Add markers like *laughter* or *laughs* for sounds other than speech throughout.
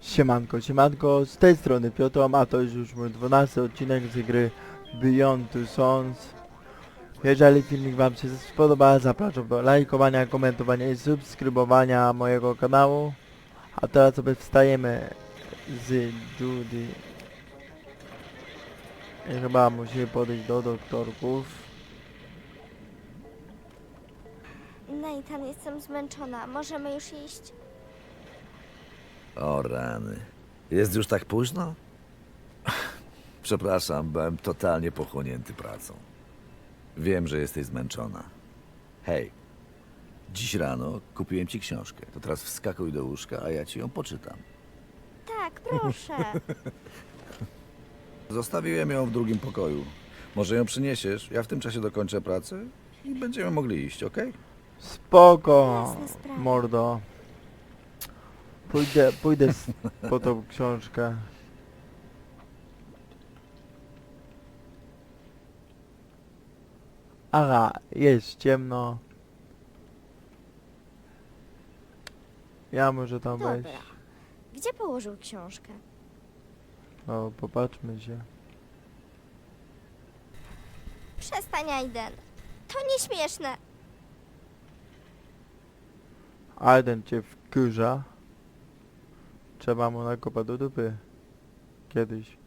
Siemanko, siemanko, z tej strony Piotr, a to jest już mój 12 odcinek z gry Beyond Two Sons. Jeżeli filmik wam się spodoba, zapraszam do lajkowania, komentowania i subskrybowania mojego kanału. A teraz sobie wstajemy z Judy. I chyba musimy podejść do doktorków. Nathan, jestem zmęczona. Możemy już iść? O rany. Jest już tak późno? *laughs* Przepraszam, byłem totalnie pochłonięty pracą. Wiem, że jesteś zmęczona. Hej, dziś rano kupiłem ci książkę. To teraz wskakuj do łóżka, a ja ci ją poczytam. Tak, proszę. *laughs* Zostawiłem ją w drugim pokoju. Może ją przyniesiesz? Ja w tym czasie dokończę pracę i będziemy mogli iść, okej? Spoko, Jasna sprawa. mordo. Pójdę, pójdę s- *laughs* po tą książkę. Aha, jest ciemno. Ja może tam Dobra. wejść. Gdzie położył książkę? No, popatrzmy się. Przestań, Aiden. To nieśmieszne. Aiden cię wkurza. Trzeba mu nakopać do dupy. Kiedyś.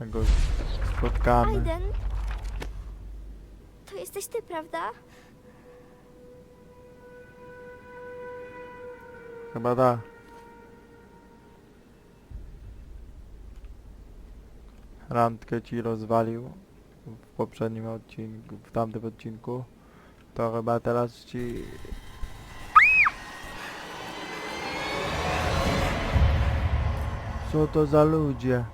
Jak go spotkamy. Aiden? To jesteś ty, prawda? Chyba da. Randkę ci rozwalił w poprzednim odcinku, w tamtym odcinku. To chyba teraz ci... Co to za ludzie?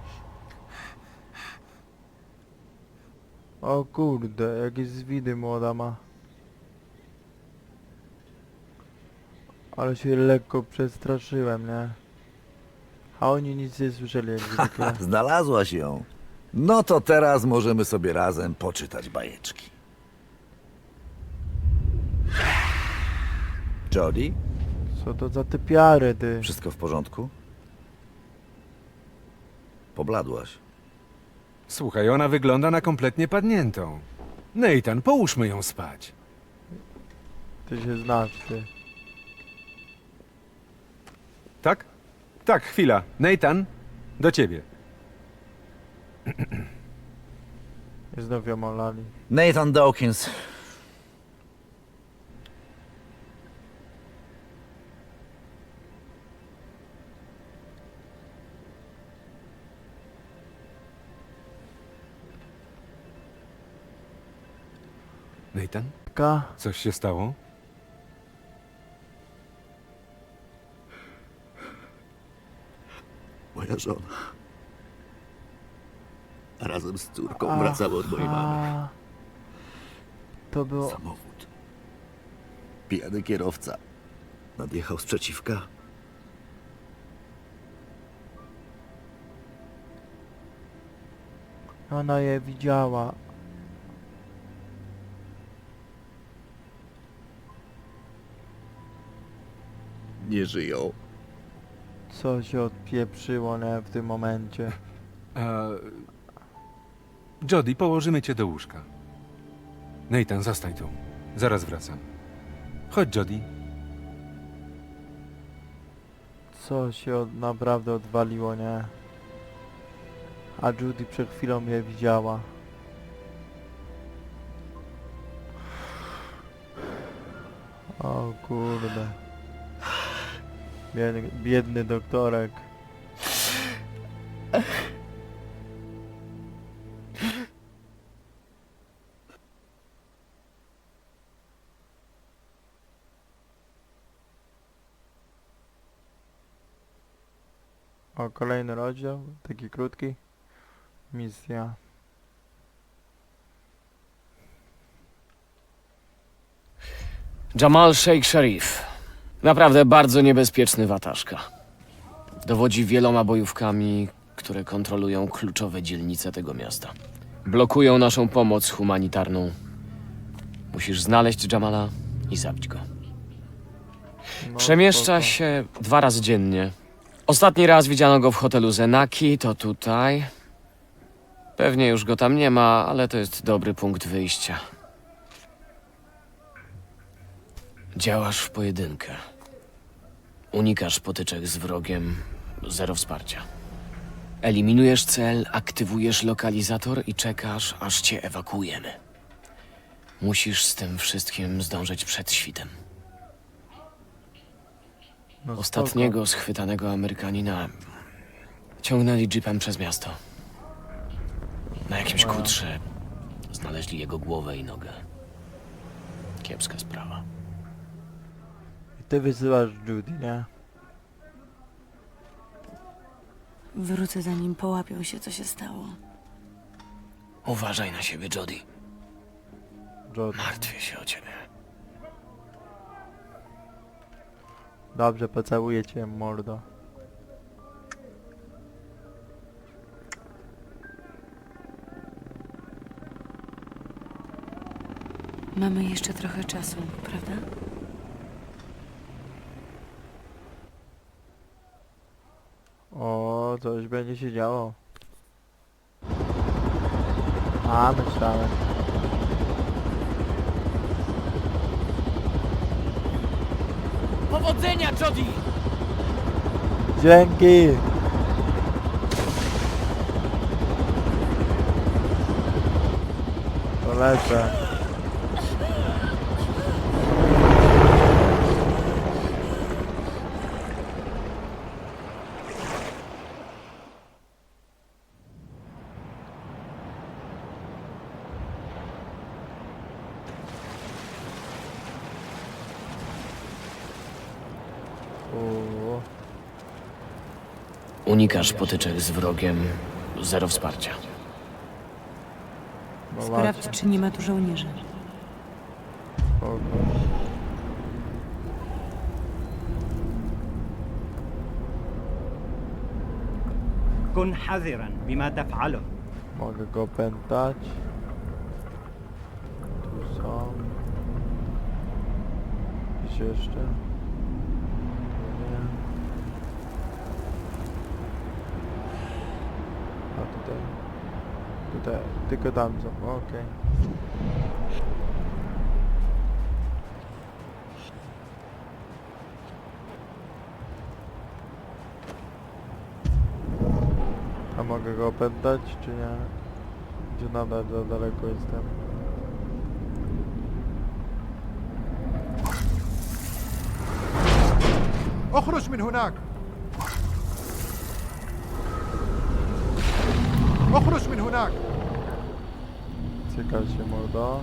O kurde, jakieś zwidy młoda ma. Ale się lekko przestraszyłem, nie? A oni nic nie słyszeli jak zwykle. Znalazłaś ją. No to teraz możemy sobie razem poczytać bajeczki. Jody, Co to za typiary, ty? wszystko w porządku? Pobladłaś. Słuchaj, ona wygląda na kompletnie padniętą. Nathan, połóżmy ją spać. Ty się znasz, ty. Tak? Tak, chwila. Nathan, do ciebie. I znów ją olali. Nathan Dawkins. Nathan, Ka? coś się stało? Moja żona. Razem z córką wracała od mojej mamy. To było... Samochód. Pijany kierowca. Nadjechał z przeciwka. Ona je widziała. Nie żyją. Co się odpieprzyło, nie? W tym momencie. E... Jody, położymy cię do łóżka. Nathan, zostań tu. Zaraz wracam. Chodź, Jody. Co się od, naprawdę odwaliło, nie? A Judy przed chwilą je widziała. O kurde. Biedny, biedny doktorek. O, kolejny rozdział, taki krótki. Misja. Jamal Sheikh Sharif. Naprawdę bardzo niebezpieczny wataszka. Dowodzi wieloma bojówkami, które kontrolują kluczowe dzielnice tego miasta. Blokują naszą pomoc humanitarną. Musisz znaleźć Jamala i zabić go. No, Przemieszcza spoko. się dwa razy dziennie Ostatni raz widziano go w hotelu Zenaki, to tutaj. Pewnie już go tam nie ma, ale to jest dobry punkt wyjścia. Działasz w pojedynkę. Unikasz potyczek z wrogiem, zero wsparcia. Eliminujesz cel, aktywujesz lokalizator i czekasz, aż cię ewakuujemy. Musisz z tym wszystkim zdążyć przed świtem. No Ostatniego schwytanego Amerykanina ciągnęli jeepem przez miasto. Na jakimś kutrze znaleźli jego głowę i nogę. Kiepska sprawa. Ty wysyłasz Judy, nie? Wrócę zanim połapią się, co się stało. Uważaj na siebie, Jody. Judy. Martwię się o ciebie. Dobrze, pocałuję cię, mordo. Mamy jeszcze trochę czasu, prawda? O, coś będzie się działo. A, myślałem. Powodzenia, Jody! Dzięki! To lecę. O. Unikasz potyczek z wrogiem, zero wsparcia. No Sprawdź, właśnie, czy nie ma tu żołnierzy. spoko. كن حذرا بما تفعله Mogę go pętać. Tu są. Gdzieś jeszcze? Tutaj. Tylko tam są. Okej. A mogę go opętać, czy nie? Gdzie nadal za daleko jestem? اخرج من هناك اخرج من هناك Cykal się mordo.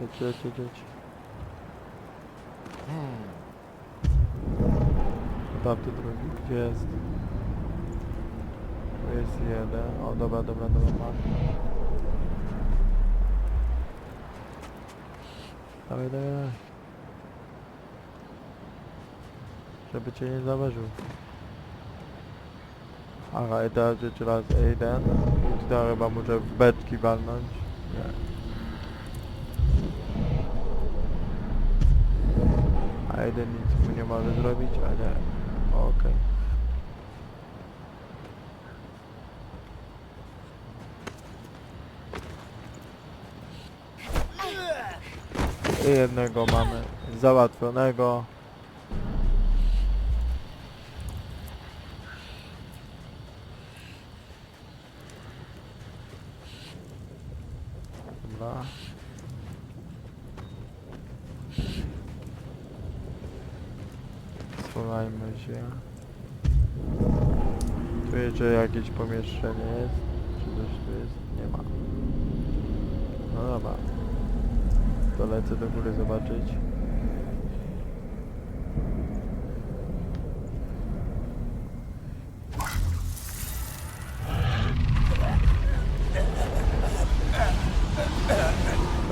Jedź, jedź, jedź, jedź. Tamty drugi, gdzie jest? Tu jest jeden. O, dobra, dobra, dobra, mam. Dawaj, dawaj, dawaj. Żeby cię nie zauważył. Aha, i teraz jeszcze raz jeden. I tutaj chyba muszę w beczki walnąć. Nie. A jeden nic mu nie może zrobić, a nie. Okej. I jednego mamy załatwionego. Dobra. Schowajmy się. Tu jeszcze jakieś pomieszczenie jest? Czy coś tu jest? Nie ma. No dobra. To lecę do góry zobaczyć.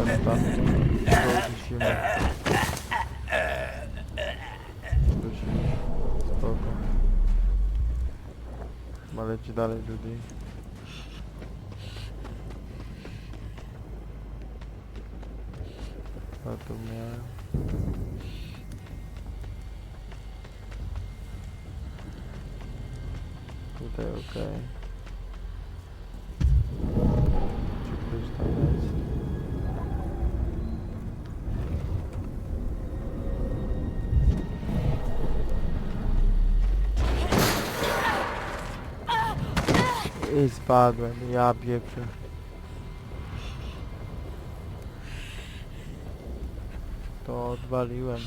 Ten tam musimy. Musimy. Ma leci I spadłem, ja pieprzę. To odwaliłem.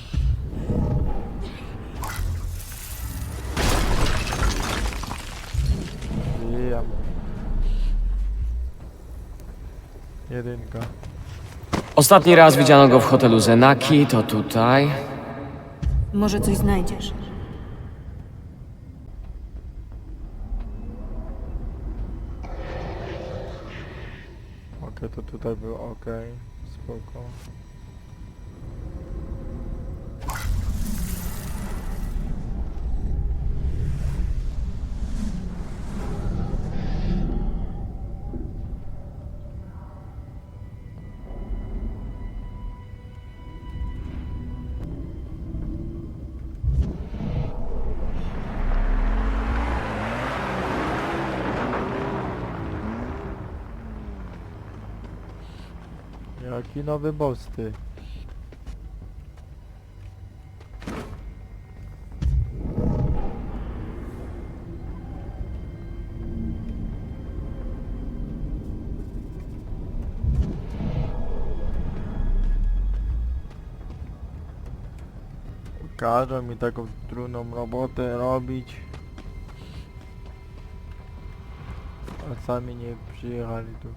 Bijam. Jedynka. Ostatni raz widziano go w hotelu Zenaki, to tutaj. Może coś znajdziesz. Okej, to tutaj był okej. Spoko. Jaki nowy boss ty? Każą mi taką trudną robotę robić. A sami nie przyjechali tu.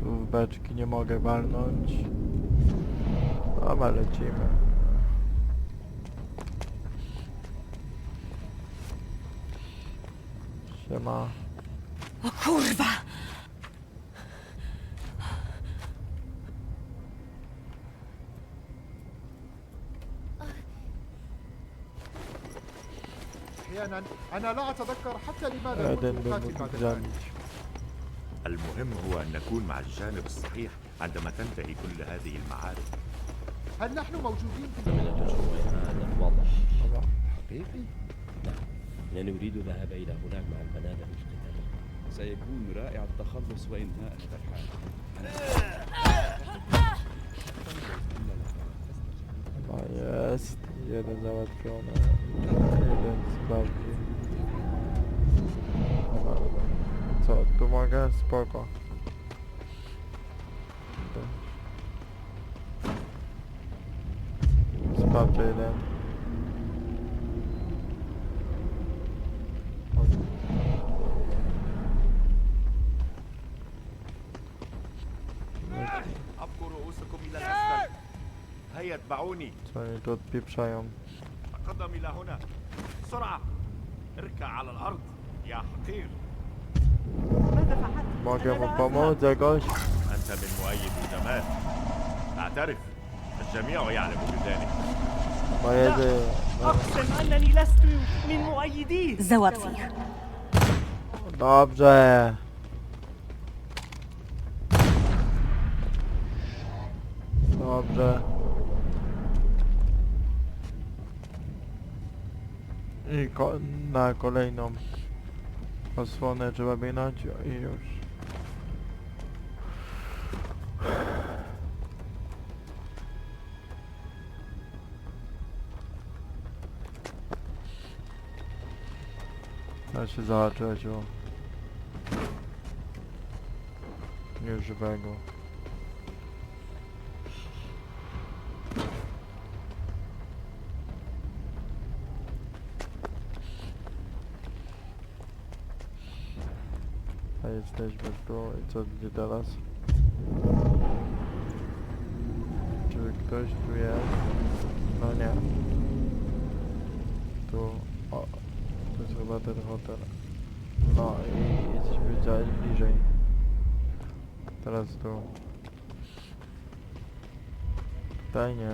Tu w beczki nie mogę walnąć. Dobra, lecimy. Siema. O kurwa! أحيانا أنا لا أتذكر حتى لماذا Jeden كنت by أقاتل mógł بعد الآن zabić. المهم هو أن نكون مع الجانب الصحيح عندما تنتهي كل هذه المعارك هل نحن موجودين في من التجربة هذا واضح Dobra. حقيقي؟ نعم لا نريد الذهاب إلى هناك مع القنابل القتالية سيكون رائع التخلص وإنهاء هذا الحال Chyba jest. Jeden załatwiony. Jeden bardziej. Mogę? Spoko. Sprawdzę jeden. أبقوا رؤوسكم إلى الأسفل هيا اتبعوني Co oni tu odpieprzają? تقدم إلى هنا بسرعة اركع على الأرض يا حقير ما قبل زي يا انت من مؤيدي زمان. اعترف. الجميع يعلم بذلك. ما يدري اقسم انني لست من مؤيديه زود فيه طب طب i kolejną osłonę trzeba minąć i już. Da się zahaczyć o nieżywego. Co gdzie teraz? Czy ktoś tu jest? No nie. Tu, o, to jest chyba ten hotel. No i jesteśmy gdzieś bliżej. Teraz tu. Tutaj nie.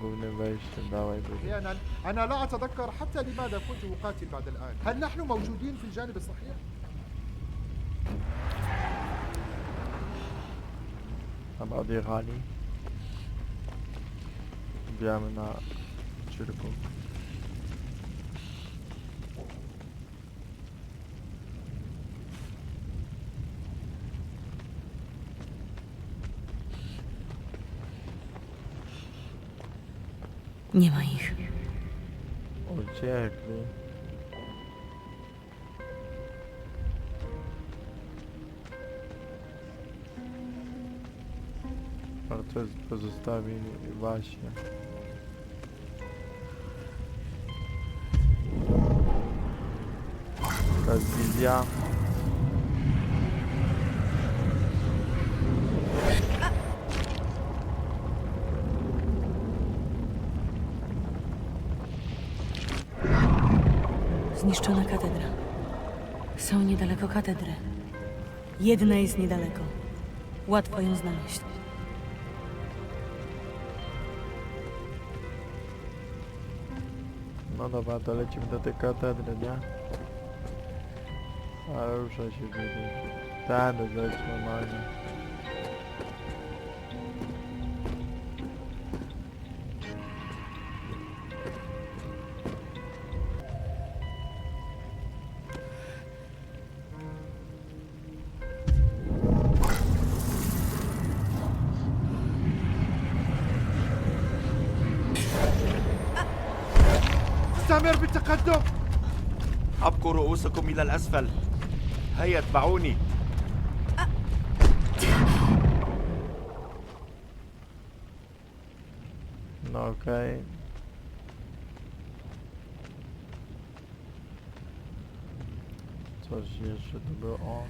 Głównym wejściem, dawaj będzie. أحيانا أنا لا أتذكر حتى لماذا كنت أقاتل بعد الآن هل نحن موجودين في الجانب الصحيح؟ Tam odjechali. Wbijamy na cyrku. Nie ma ich. Uciekli. Pozostawili właśnie. Jest wizja. Zniszczona katedra. Są niedaleko katedry. Jedna jest niedaleko. Łatwo ją znaleźć. Dobra, to lecimy do tej katedry, nie? A rusza się widzę. Ten leci normalnie. رؤوسكم إلى الأسفل. هيا اتبعوني. أوكي تسجيل شد بقى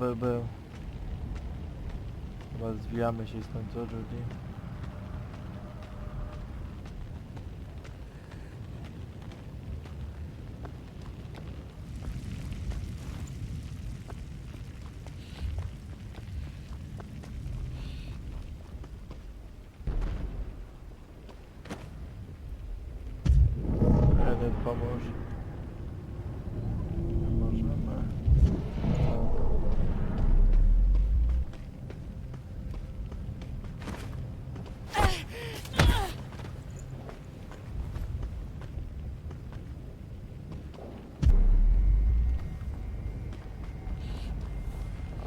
Był. Chyba zwijamy się stąd, co Judy? Jeden pomóż. Nie możemy. Tak.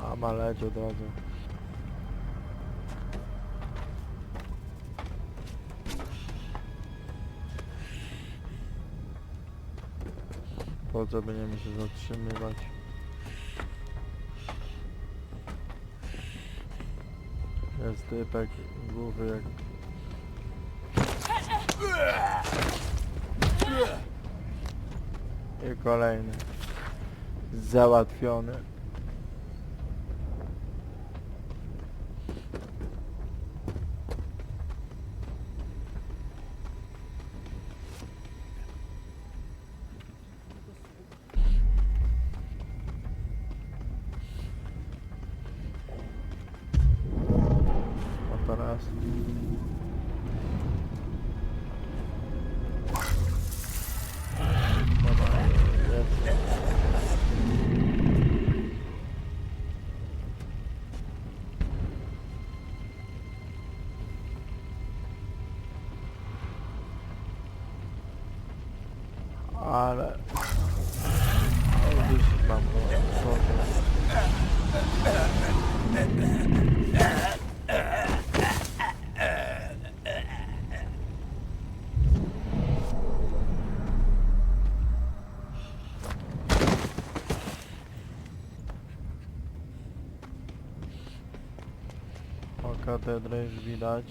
A ma leć od razu. Po co będziemy się zatrzymywać? Jest typek głowy jak... I kolejny. Załatwiony. katedrę już widać.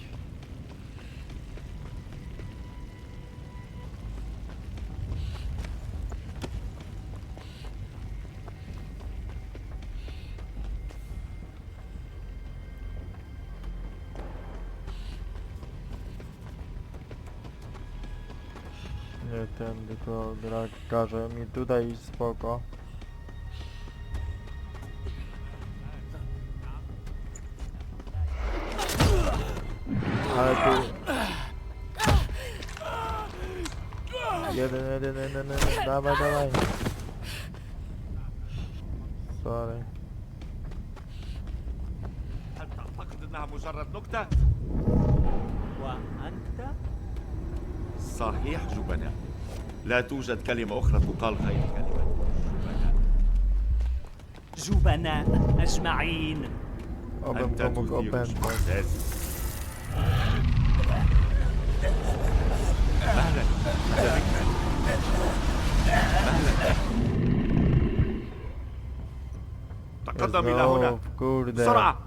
Nie ten, tylko drag każe mi tutaj spoko. Dawaj, dawaj. Sorry. هل تعتقد انها مجرد نكته وأنت؟ صحيح جبناء لا توجد كلمة أخرى تقال غير كلمة جبناء جبناء أجمعين انت open, open. أهلا تقدم إلى هنا. بسرعة.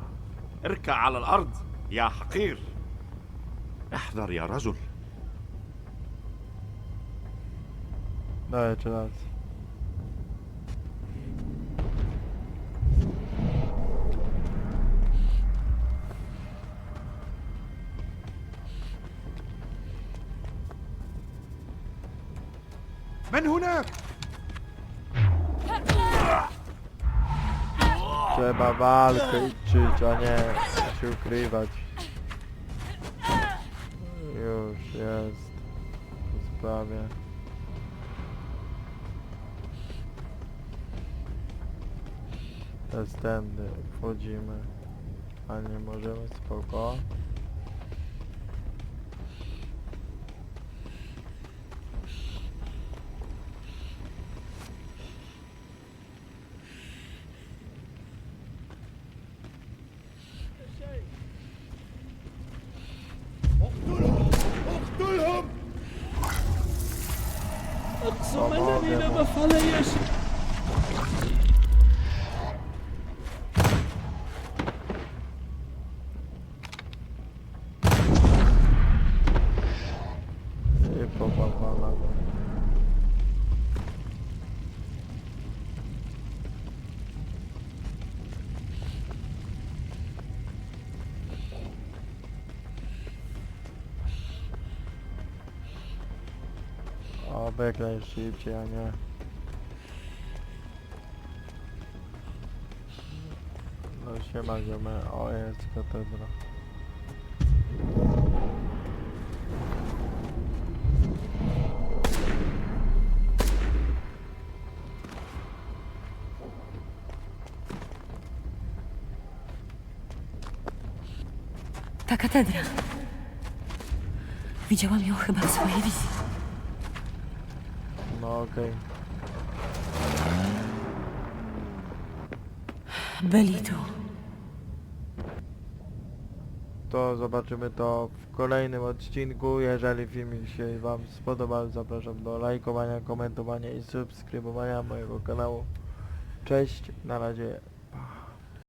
اركع على الأرض يا حقير. احذر يا رجل. Daj jeszcze raz. من هناك؟ Trzeba walkę liczyć, a nie się ukrywać. Już jest. Po sprawie. Teraz tędy wchodzimy. A nie możemy spoko. Pomogę mu. I popawala. Oby jak najszybciej, a nie... Siema ziomy, o jest katedra. Ta katedra. Widziałam ją chyba w swojej wizji. No okej. Byli tu. To zobaczymy to w kolejnym odcinku. Jeżeli filmik się Wam spodobał, zapraszam do lajkowania, komentowania i subskrybowania mojego kanału. Cześć, na razie. Pa.